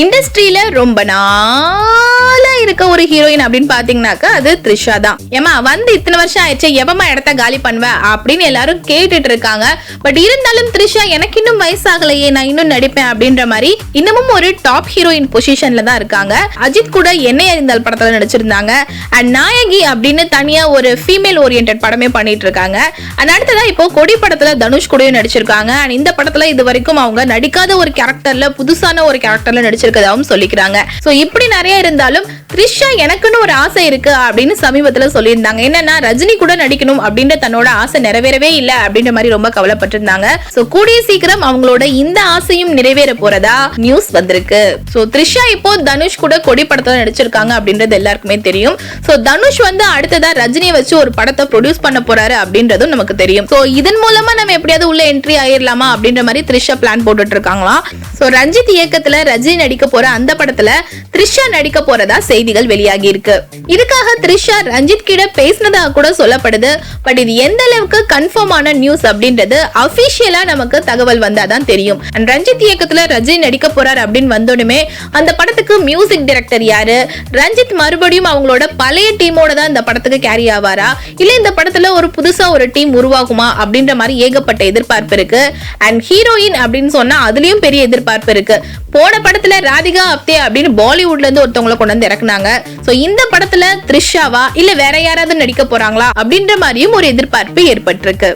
இண்டஸ்ட்ரியில ரொம்ப நாளா இருக்க ஒரு ஹீரோயின் அப்படின்னு பாத்தீங்கன்னாக்கா அது த்ரிஷா தான். ஏமா வந்து இத்தனை வருஷம் ஆயிடுச்சு எவமா இடத்த காலி பண்ணுவ அப்படின்னு எல்லாரும் கேட்டுட்டு இருக்காங்க. பட் இருந்தாலும் த்ரிஷா எனக்கு இன்னும் வயசாகலையே நான் இன்னும் நடிப்பேன் அப்படின்ற மாதிரி இன்னமும் ஒரு டாப் ஹீரோயின் பொசிஷன்ல தான் இருக்காங்க. அஜித் கூட என்னை அறிந்தால் படத்துல நடிச்சிருந்தாங்க. அண்ட் நாயகி அப்படின்னு தனியா ஒரு ஃபீமேல் ஓரியன்ட் படமே பண்ணிட்டு இருக்காங்க. அண்ட் அடுத்ததான் இப்போ கொடி படத்துல தனுஷ் கூடயும் நடிச்சிருக்காங்க. அண்ட் இந்த படத்துல இது வரைக்கும் அவங்க நடிக்காத ஒரு கேரக்டர்ல புதுசான ஒரு கேரக்டர்ல வச்சிருக்கதாகவும் சொல்லிக்கிறாங்க. சோ இப்படி நிறைய இருந்தாலும் த்ரிஷா எனக்குன்னு ஒரு ஆசை இருக்கு அப்படின்னு சமீபத்துல சொல்லியிருந்தாங்க. என்னன்னா ரஜினி கூட நடிக்கணும் அப்படின்ற தன்னோட ஆசை நிறைவேறவே இல்லை அப்படின்ற மாதிரி ரொம்ப கவலைப்பட்டிருந்தாங்க. சோ கூடிய சீக்கிரம் அவங்களோட இந்த ஆசையும் நிறைவேற போறதா நியூஸ் வந்திருக்கு. சோ த்ரிஷா இப்போ தனுஷ் கூட கொடி படத்துல நடிச்சிருக்காங்க அப்படின்றது எல்லாருக்குமே தெரியும். சோ தனுஷ் வந்து அடுத்ததா ரஜினியை வச்சு ஒரு படத்தை ப்ரொடியூஸ் பண்ண போறாரு அப்படின்றதும் நமக்கு தெரியும். சோ இதன் மூலமா நம்ம எப்படியாவது உள்ள என்ட்ரி ஆயிடலாமா அப்படின்ற மாதிரி த்ரிஷா பிளான் போட்டுட்டு இருக்காங்களா சோ ரஞ்சித் இயக்கத்துல ரஜினி நடிக்க போற அந்த படத்துல த்ரிஷா நடிக்க போறதா செய்திகள் வெளியாகி இருக்கு. இதுக்காக த்ரிஷா ரஞ்சித் கிட்ட பேசினதா கூட சொல்லப்படுது. பட் இது எந்த அளவுக்கு கன்ஃபார்ம் ஆன நியூஸ் அப்படின்றது அபிஷியலா நமக்கு தகவல் வந்தாதான் தெரியும். And ரஞ்சித் இயக்கத்துல ரஜினி நடிக்க போறார் அப்படின்னு வந்தோடனே அந்த படத்துக்கு மியூசிக் டைரக்டர் யாரு? ரஞ்சித் மறுபடியும் அவங்களோட பழைய டீமோட தான் இந்த படத்துக்கு கேரி ஆவாரா? இல்ல இந்த படத்துல ஒரு புதுசா ஒரு டீம் உருவாகுமா அப்படின்ற மாதிரி ஏகப்பட்ட எதிர்பார்ப்பு இருக்கு. அண்ட் ஹீரோயின் அப்படின்னு சொன்னா அதுலயும் பெரிய எதிர்பார்ப்பு இருக்கு. போன படத்துல ராதிகா அப்தே அப்படின்னு பாலிவுட்ல இருந்து ஒருத்தவங்களை கொண்டு வந்து இறக்குனாங்க. சோ இந்த படத்துல த்ரிஷாவா இல்ல வேற யாராவது நடிக்க போறாங்களா அப்படின்ற மாதிரியும் ஒரு எதிர்பார்ப்பு ஏற்பட்டிருக்கு.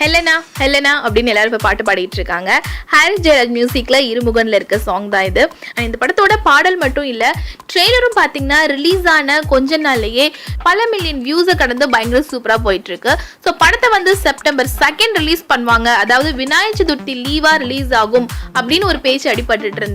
ஹெலனா ஹெலனா அப்படின்னு எல்லாரும் இப்ப பாட்டு பாடிட்டு இருக்காங்க. ஹாரிஸ் ஜெயராஜ் மியூசிக்ல இருமுகன்ல இருக்க சாங் தான் இது. இந்த படத்தோட பாடல் மட்டும் இல்ல ட்ரெய்லரும் பாத்தீங்கன்னா ரிலீஸ் ஆன கொஞ்ச நாள்லயே பல மில்லியன் வியூஸை கடந்து பயங்கர சூப்பரா போயிட்டு இருக்கு. ஸோ படத்தை வந்து செப்டம்பர் செகண்ட் ரிலீஸ் பண்ணுவாங்க. அதாவது விநாயக சதுர்த்தி லீவா ரிலீஸ் ஆகும் அப்படின்னு ஒரு பேச்சு அடிபட்டு இருந்தது